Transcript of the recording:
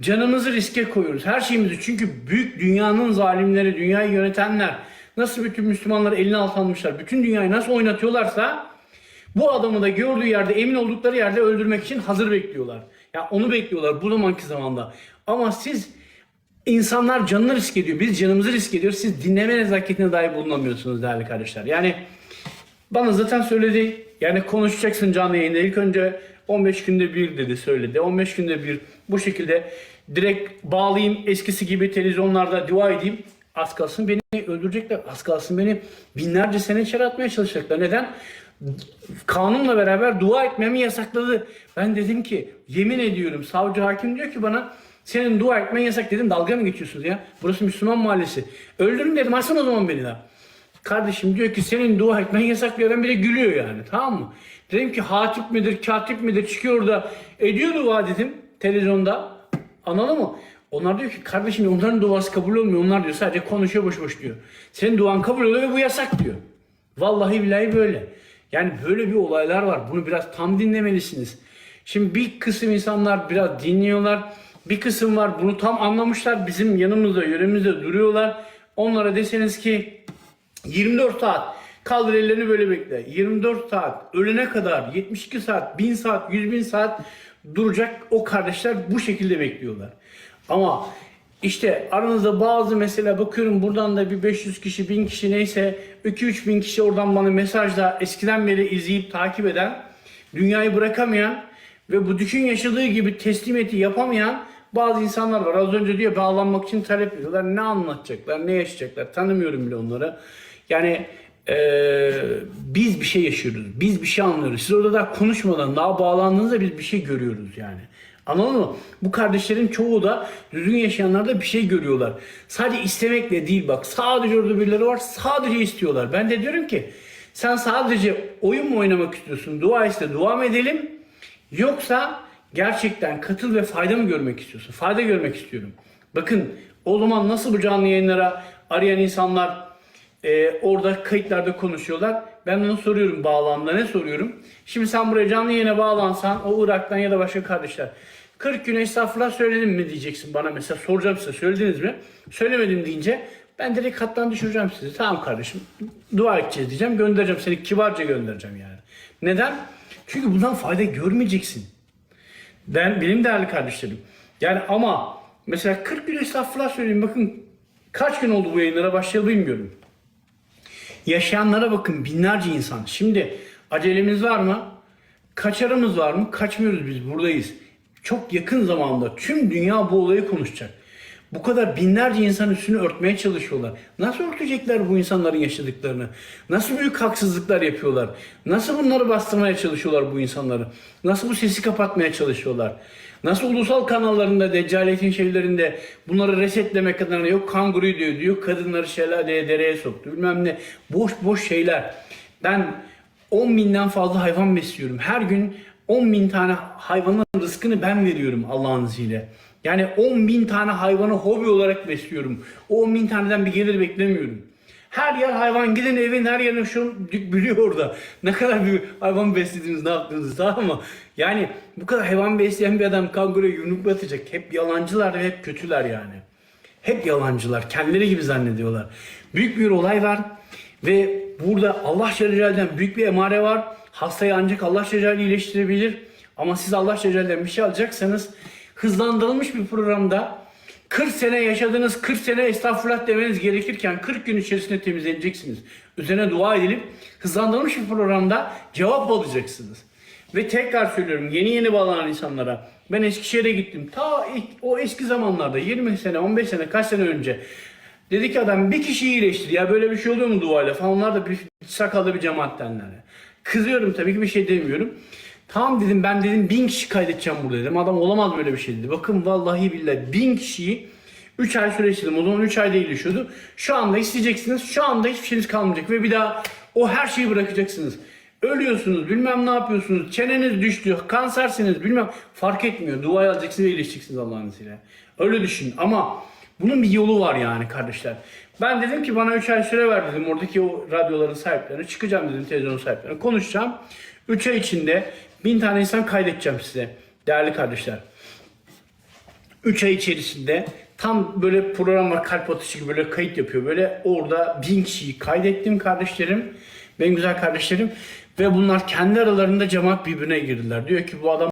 Canımızı riske koyuyoruz. Her şeyimizi. Çünkü büyük dünyanın zalimleri, dünyayı yönetenler nasıl bütün Müslümanları eline altına almışlar, bütün dünyayı nasıl oynatıyorlarsa bu adamı da gördüğü yerde, emin oldukları yerde öldürmek için hazır bekliyorlar. Ya onu bekliyorlar bu zamanki zamanda. Ama siz insanlar canını risk ediyor. Biz canımızı risk ediyoruz. Siz dinleme nezaketine dahi bulunamıyorsunuz değerli kardeşler. Yani bana zaten söyledi. Yani konuşacaksın canlı yayında. İlk önce 15 günde bir dedi söyledi. 15 günde bir bu şekilde direkt bağlayayım eskisi gibi televizyonlarda dua edeyim. Az kalsın beni öldürecekler. Az kalsın beni binlerce sene içeri atmaya çalışacaklar. Neden? Kanunla beraber dua etmemi yasakladı. Ben dedim ki yemin ediyorum savcı hakim diyor ki bana senin dua etmen yasak dedim. Dalga mı geçiyorsunuz ya? Burası Müslüman mahallesi. Öldürün dedim. Asın o zaman beni de. Kardeşim diyor ki senin dua etmen yasak diyor. Ben bir gülüyor yani. Tamam mı? Dedim ki hatip midir, katip midir çıkıyor da ediyor dua dedim televizyonda. Anladın mı? Onlar diyor ki kardeşim onların duası kabul olmuyor. Onlar diyor sadece konuşuyor boş boş diyor. Senin duan kabul oluyor ve bu yasak diyor. Vallahi billahi böyle. Yani böyle bir olaylar var. Bunu biraz tam dinlemelisiniz. Şimdi bir kısım insanlar biraz dinliyorlar. Bir kısım var bunu tam anlamışlar. Bizim yanımızda, yöremizde duruyorlar. Onlara deseniz ki 24 saat kaldır ellerini böyle bekle. 24 saat ölene kadar 72 saat, 1000 saat, 100 bin saat duracak o kardeşler bu şekilde bekliyorlar. Ama işte aranızda bazı mesela bakıyorum buradan da bir 500 kişi, 1000 kişi neyse 2-3 bin kişi oradan bana mesajla eskiden beri izleyip takip eden, dünyayı bırakamayan ve bu düşün yaşadığı gibi teslimiyeti yapamayan bazı insanlar var. Az önce diyor bağlanmak için talep ediyorlar. Ne anlatacaklar, ne yaşayacaklar tanımıyorum bile onları. Yani eee, biz bir şey yaşıyoruz, biz bir şey anlıyoruz. Siz orada daha konuşmadan, daha bağlandığınızda biz bir şey görüyoruz yani. Anladın mı? Bu kardeşlerin çoğu da düzgün yaşayanlar da bir şey görüyorlar. Sadece istemekle değil bak. Sadece orada birileri var. Sadece istiyorlar. Ben de diyorum ki sen sadece oyun mu oynamak istiyorsun? Dua iste, dua mı edelim? Yoksa gerçekten katıl ve fayda mı görmek istiyorsun? Fayda görmek istiyorum. Bakın o zaman nasıl bu canlı yayınlara arayan insanlar e, orada kayıtlarda konuşuyorlar. Ben onu soruyorum bağlamda ne soruyorum? Şimdi sen buraya canlı yayına bağlansan o Irak'tan ya da başka kardeşler 40 gün estağfurullah söyledim mi diyeceksin bana mesela soracağım size söylediniz mi? Söylemedim deyince ben direkt hattan düşüreceğim sizi. Tamam kardeşim dua edeceğiz diyeceğim göndereceğim seni kibarca göndereceğim yani. Neden? Çünkü bundan fayda görmeyeceksin. Ben benim değerli kardeşlerim. Yani ama mesela 40 gün estağfurullah söyleyeyim bakın kaç gün oldu bu yayınlara başlayalı bilmiyorum. Yaşayanlara bakın binlerce insan. Şimdi acelemiz var mı? Kaçarımız var mı? Kaçmıyoruz biz buradayız. Çok yakın zamanda tüm dünya bu olayı konuşacak. Bu kadar binlerce insan üstünü örtmeye çalışıyorlar. Nasıl örtecekler bu insanların yaşadıklarını? Nasıl büyük haksızlıklar yapıyorlar? Nasıl bunları bastırmaya çalışıyorlar bu insanları? Nasıl bu sesi kapatmaya çalışıyorlar? Nasıl ulusal kanallarında, Deccaletin şeylerinde bunları resetlemek adına yok kanguruyu diyor, diyor kadınları şelaleye, dereye soktu bilmem ne. Boş boş şeyler. Ben 10 binden fazla hayvan besliyorum. Her gün 10 bin tane hayvanın rızkını ben veriyorum Allah'ın izniyle. Yani 10 bin tane hayvanı hobi olarak besliyorum. O 10 bin taneden bir gelir beklemiyorum. Her yer hayvan. Gidin evin her yerine şu biliyor orada. Ne kadar bir hayvan beslediniz, ne yaptınız tamam mı? Yani bu kadar hayvan besleyen bir adam kanguruya yumruk atacak. Hep yalancılar ve hep kötüler yani. Hep yalancılar. Kendileri gibi zannediyorlar. Büyük bir olay var. Ve burada Allah Celaluhu'dan büyük bir emare var. Hastayı ancak Allah Celaluhu iyileştirebilir. Ama siz Allah Celaluhu'dan bir şey alacaksanız hızlandırılmış bir programda 40 sene yaşadınız, 40 sene estağfurullah demeniz gerekirken 40 gün içerisinde temizleneceksiniz. Üzerine dua edilip hızlandırılmış bir programda cevap alacaksınız. Ve tekrar söylüyorum yeni yeni bağlanan insanlara ben Eskişehir'e gittim. Ta o eski zamanlarda 20 sene 15 sene kaç sene önce dedi ki adam bir kişiyi iyileştir ya böyle bir şey oluyor mu duayla falan onlar da bir sakallı bir cemaattenler. Kızıyorum tabii ki bir şey demiyorum. Tamam dedim ben dedim bin kişi kaydedeceğim burada dedim. Adam olamaz böyle bir şey dedi. Bakın vallahi billahi bin kişiyi 3 ay süre istedim. O zaman 3 ayda iyileşiyordu. Şu anda isteyeceksiniz. Şu anda hiçbir şeyiniz kalmayacak. Ve bir daha o her şeyi bırakacaksınız. Ölüyorsunuz bilmem ne yapıyorsunuz. Çeneniz düştü. Kansersiniz bilmem. Fark etmiyor. Dua alacaksınız ve iyileşeceksiniz Allah'ın izniyle. Öyle düşün. Ama bunun bir yolu var yani kardeşler. Ben dedim ki bana 3 ay süre ver dedim. Oradaki o radyoların sahiplerine çıkacağım dedim televizyon sahiplerine. Konuşacağım. 3 ay içinde bin tane insan kaydedeceğim size. Değerli kardeşler. 3 ay içerisinde tam böyle program var kalp atışı gibi böyle kayıt yapıyor. Böyle orada bin kişiyi kaydettim kardeşlerim. Benim güzel kardeşlerim. Ve bunlar kendi aralarında cemaat birbirine girdiler. Diyor ki bu adam